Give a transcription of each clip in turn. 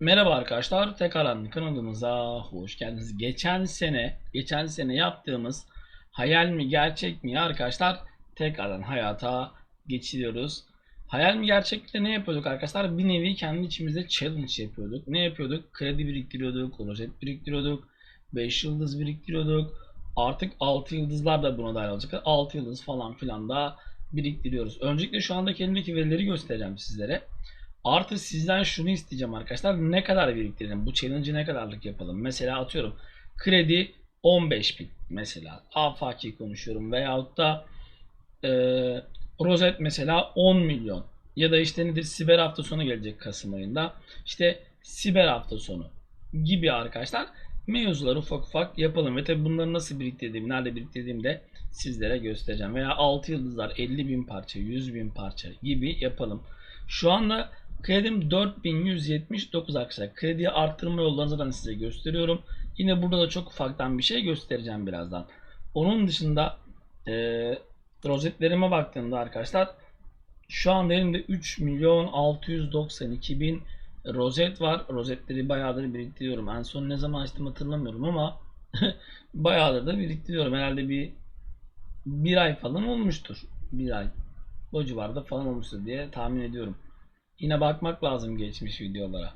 Merhaba arkadaşlar, tekrardan kanalımıza hoş geldiniz. Geçen sene, geçen sene yaptığımız hayal mi gerçek mi arkadaşlar tekrardan hayata geçiriyoruz. Hayal mi gerçek mi de ne yapıyorduk arkadaşlar? Bir nevi kendi içimizde challenge yapıyorduk. Ne yapıyorduk? Kredi biriktiriyorduk, rozet biriktiriyorduk, 5 yıldız biriktiriyorduk. Artık 6 yıldızlar da buna dahil olacak. 6 yıldız falan filan da biriktiriyoruz. Öncelikle şu andaki elimdeki verileri göstereceğim sizlere. Artı sizden şunu isteyeceğim arkadaşlar. Ne kadar biriktirelim? Bu challenge'ı ne kadarlık yapalım? Mesela atıyorum kredi 15.000 mesela. Afaki konuşuyorum. Veyahut da e, rozet mesela 10 milyon. Ya da işte nedir? Siber hafta sonu gelecek Kasım ayında. İşte siber hafta sonu gibi arkadaşlar mevzuları ufak ufak yapalım. Ve tabi bunları nasıl biriktirdiğimi, nerede biriktirdiğimi de sizlere göstereceğim. Veya 6 yıldızlar 50 bin parça, 100 bin parça gibi yapalım. Şu anda Kredim 4179 arkadaşlar. Krediyi arttırma yollarını zaten size gösteriyorum. Yine burada da çok ufaktan bir şey göstereceğim birazdan. Onun dışında e, rozetlerime baktığımda arkadaşlar şu anda elimde 3 milyon 692 bin rozet var. Rozetleri bayağıdır biriktiriyorum. En son ne zaman açtım hatırlamıyorum ama bayağıdır da biriktiriyorum. Herhalde bir bir ay falan olmuştur. Bir ay. O civarda falan olmuştur diye tahmin ediyorum. Yine bakmak lazım geçmiş videolara.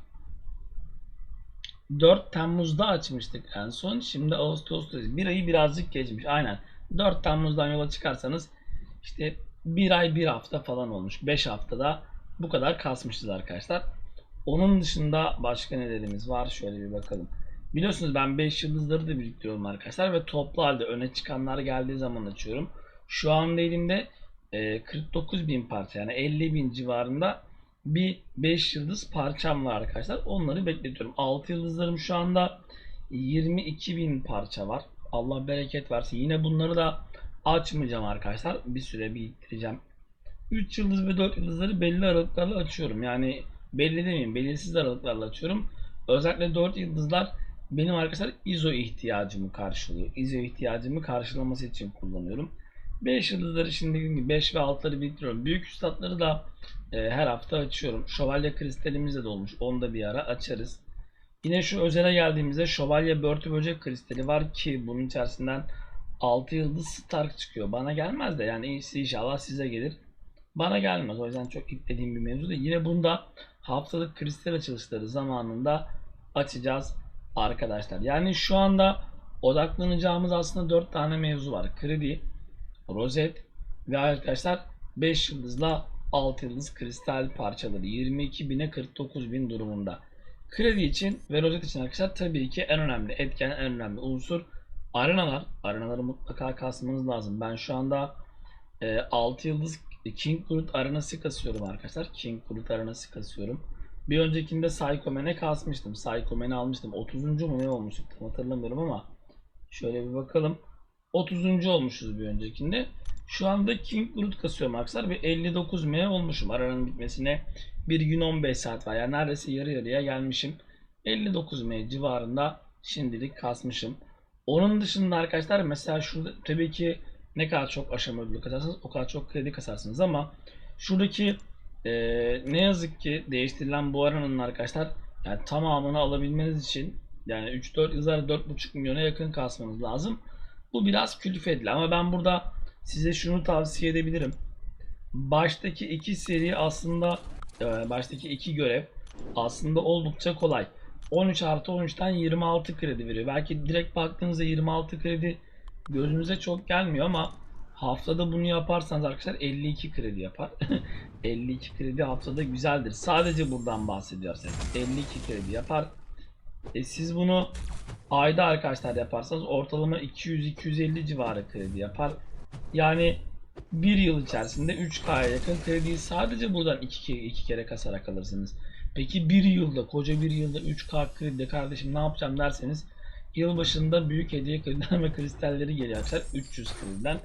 4 Temmuz'da açmıştık en son. Şimdi Ağustos'tayız. Bir ayı birazcık geçmiş. Aynen. 4 Temmuz'dan yola çıkarsanız işte bir ay bir hafta falan olmuş. 5 haftada bu kadar kasmışız arkadaşlar. Onun dışında başka nelerimiz var? Şöyle bir bakalım. Biliyorsunuz ben 5 yıldızları da biriktiriyorum arkadaşlar ve toplu halde öne çıkanlar geldiği zaman açıyorum. Şu anda elimde 49 bin parça yani 50 bin civarında bir 5 yıldız parçam var arkadaşlar. Onları bekletiyorum. 6 yıldızlarım şu anda 22 bin parça var. Allah bereket versin. Yine bunları da açmayacağım arkadaşlar. Bir süre biriktireceğim. 3 yıldız ve 4 yıldızları belli aralıklarla açıyorum. Yani belli demeyeyim. Belirsiz aralıklarla açıyorum. Özellikle 4 yıldızlar benim arkadaşlar ISO ihtiyacımı karşılıyor. ISO ihtiyacımı karşılaması için kullanıyorum. 5 yıldızları şimdi dediğim gibi 5 ve 6'ları biriktiriyorum. Büyük üstadları da e, her hafta açıyorum. Şövalye kristalimiz de dolmuş. Onu da bir ara açarız. Yine şu özele geldiğimizde şövalye börtü böcek kristali var ki bunun içerisinden 6 yıldız Stark çıkıyor. Bana gelmez de yani inşallah size gelir. Bana gelmez. O yüzden çok iplediğim bir mevzu da. Yine bunda haftalık kristal açılışları zamanında açacağız arkadaşlar. Yani şu anda odaklanacağımız aslında 4 tane mevzu var. Kredi, rozet ve arkadaşlar 5 yıldızla 6 yıldız kristal parçaları 22.000'e 49.000 durumunda. Kredi için ve rozet için arkadaşlar tabii ki en önemli etken, en önemli unsur arenalar. Arenaları mutlaka kasmanız lazım. Ben şu anda e, 6 yıldız King Groot arenası kasıyorum arkadaşlar. King Groot arenası kasıyorum. Bir öncekinde Psycho Man'e kasmıştım. Psycho Man'i almıştım. 30. mu ne olmuştuk tam hatırlamıyorum ama şöyle bir bakalım. 30. olmuşuz bir öncekinde. Şu anda King Groot kasıyorum arkadaşlar ve 59 M olmuşum aranın bitmesine. Bir gün 15 saat var. Yani neredeyse yarı yarıya gelmişim. 59 M civarında şimdilik kasmışım. Onun dışında arkadaşlar mesela şurada tabii ki ne kadar çok aşama ödülü kasarsanız o kadar çok kredi kasarsınız ama şuradaki e, ne yazık ki değiştirilen bu aranın arkadaşlar yani tamamını alabilmeniz için yani 3-4 yıllar 4,5 milyona yakın kasmanız lazım. Bu biraz külfetli ama ben burada size şunu tavsiye edebilirim. Baştaki iki seri aslında e, baştaki iki görev aslında oldukça kolay. 13 artı 13'ten 26 kredi veriyor. Belki direkt baktığınızda 26 kredi gözünüze çok gelmiyor ama haftada bunu yaparsanız arkadaşlar 52 kredi yapar. 52 kredi haftada güzeldir. Sadece buradan bahsediyorsak 52 kredi yapar. E siz bunu ayda arkadaşlar yaparsanız ortalama 200-250 civarı kredi yapar. Yani bir yıl içerisinde 3K'ya yakın krediyi sadece buradan iki, kere, iki kere kasarak alırsınız. Peki bir yılda, koca bir yılda 3K kredi kardeşim ne yapacağım derseniz yılbaşında büyük hediye krediden ve kristalleri geliyor arkadaşlar 300 krediden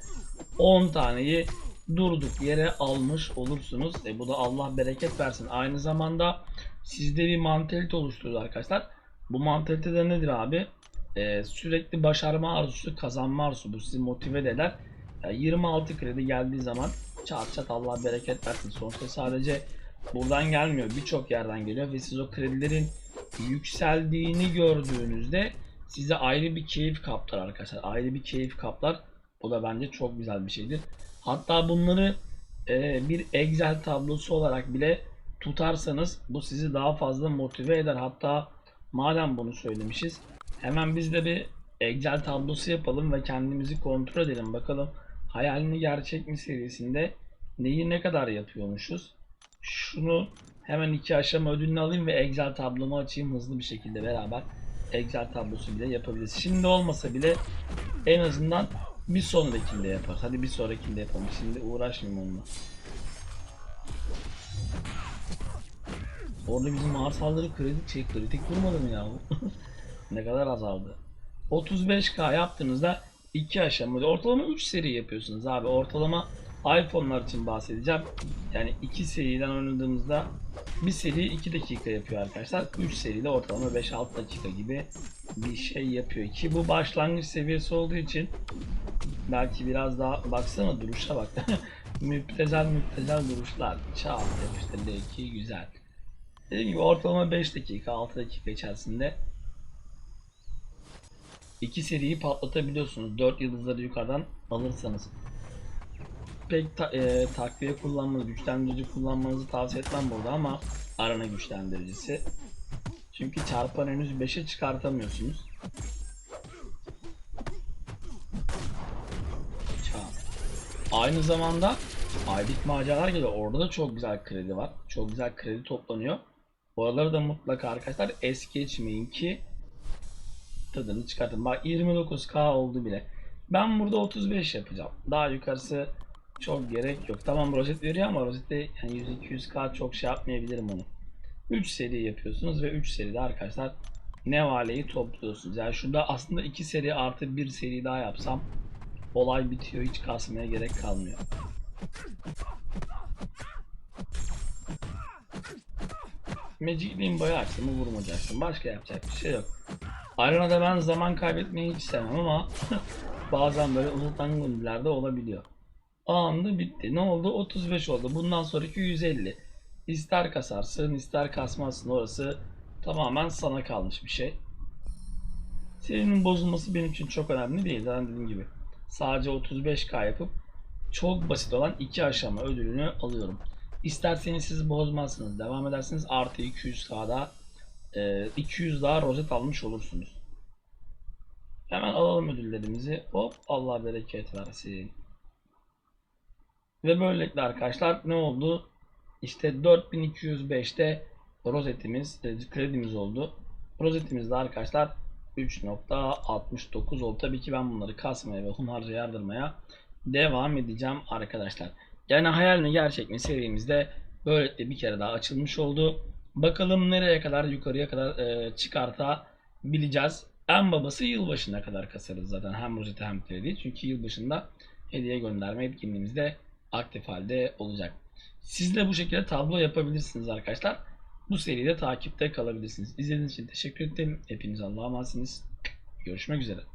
10 taneyi durduk yere almış olursunuz. E bu da Allah bereket versin. Aynı zamanda sizde bir mantalite oluşturur arkadaşlar. Bu mantalite de nedir abi? Ee, sürekli başarma arzusu, kazanma arzusu. Bu sizi motive eder. Yani 26 kredi geldiği zaman çat çat Allah bereket versin. Sonuçta sadece buradan gelmiyor. Birçok yerden geliyor ve siz o kredilerin yükseldiğini gördüğünüzde size ayrı bir keyif kaplar arkadaşlar. Ayrı bir keyif kaplar. Bu da bence çok güzel bir şeydir. Hatta bunları e, bir Excel tablosu olarak bile tutarsanız bu sizi daha fazla motive eder. Hatta madem bunu söylemişiz hemen biz de bir Excel tablosu yapalım ve kendimizi kontrol edelim. Bakalım hayal mi gerçek mi serisinde neyi ne kadar yapıyormuşuz. Şunu hemen iki aşama ödülünü alayım ve Excel tablomu açayım hızlı bir şekilde beraber Excel tablosu bile yapabiliriz. Şimdi olmasa bile en azından bir sonrakinde yaparız. Hadi bir sonrakinde yapalım. Şimdi uğraşmayayım onunla. Orada bizim ağır saldırı kritik şey kritik vurmadı mı ya? ne kadar azaldı. 35k yaptığınızda iki aşamalı ortalama 3 seri yapıyorsunuz abi. Ortalama iPhone'lar için bahsedeceğim. Yani iki seriden oynadığımızda bir seri 2 dakika yapıyor arkadaşlar. 3 seride ortalama 5-6 dakika gibi bir şey yapıyor ki bu başlangıç seviyesi olduğu için belki biraz daha baksana duruşa bak. müptezel müptezel duruşlar. Çağ yapıştır L2 güzel. Dediğim gibi ortalama 5 dakika 6 dakika içerisinde iki seriyi patlatabiliyorsunuz. 4 yıldızları yukarıdan alırsanız. Pek ta- e, takviye kullanmanızı, güçlendirici kullanmanızı tavsiye etmem burada ama arana güçlendiricisi. Çünkü çarpan henüz 5'e çıkartamıyorsunuz. Aynı zamanda aylık maceralar geliyor. Orada da çok güzel kredi var. Çok güzel kredi toplanıyor. Oraları da mutlaka arkadaşlar es geçmeyin ki tadını çıkartın. Bak 29k oldu bile. Ben burada 35 yapacağım. Daha yukarısı çok gerek yok. Tamam rozet veriyor ama rozette yani 100-200k çok şey yapmayabilirim onu. 3 seri yapıyorsunuz ve 3 seride arkadaşlar nevaleyi topluyorsunuz. Yani şurada aslında 2 seri artı 1 seri daha yapsam olay bitiyor. Hiç kasmaya gerek kalmıyor. Magic Beam bayağı mı vurmayacaksın. Başka yapacak bir şey yok. Arenada ben zaman kaybetmeyi hiç sevmem ama bazen böyle unutan günlerde olabiliyor. Anında bitti. Ne oldu? 35 oldu. Bundan sonraki 150. İster kasarsın ister kasmazsın orası tamamen sana kalmış bir şey. Serinin bozulması benim için çok önemli değil. Zaten dediğim gibi sadece 35k yapıp çok basit olan iki aşama ödülünü alıyorum. İsterseniz siz bozmazsınız. Devam edersiniz artı 200k'da e, 200 daha rozet almış olursunuz. Hemen alalım ödüllerimizi. Hop Allah bereket versin. Ve böylelikle arkadaşlar ne oldu? İşte 4205'te rozetimiz, e, kredimiz oldu. Rozetimizde arkadaşlar 3.69 oldu. Tabii ki ben bunları kasmaya ve hunharca yardırmaya devam edeceğim arkadaşlar. Yani hayal mi gerçek mi serimizde böylelikle bir kere daha açılmış oldu. Bakalım nereye kadar yukarıya kadar e, çıkartabileceğiz. En babası yılbaşına kadar kasarız zaten hem rozeti hem kredi. Çünkü yılbaşında hediye gönderme etkinliğimiz de aktif halde olacak. Siz de bu şekilde tablo yapabilirsiniz arkadaşlar. Bu seride takipte kalabilirsiniz. İzlediğiniz için teşekkür ederim. Hepiniz Allah'a emanetsiniz. Görüşmek üzere.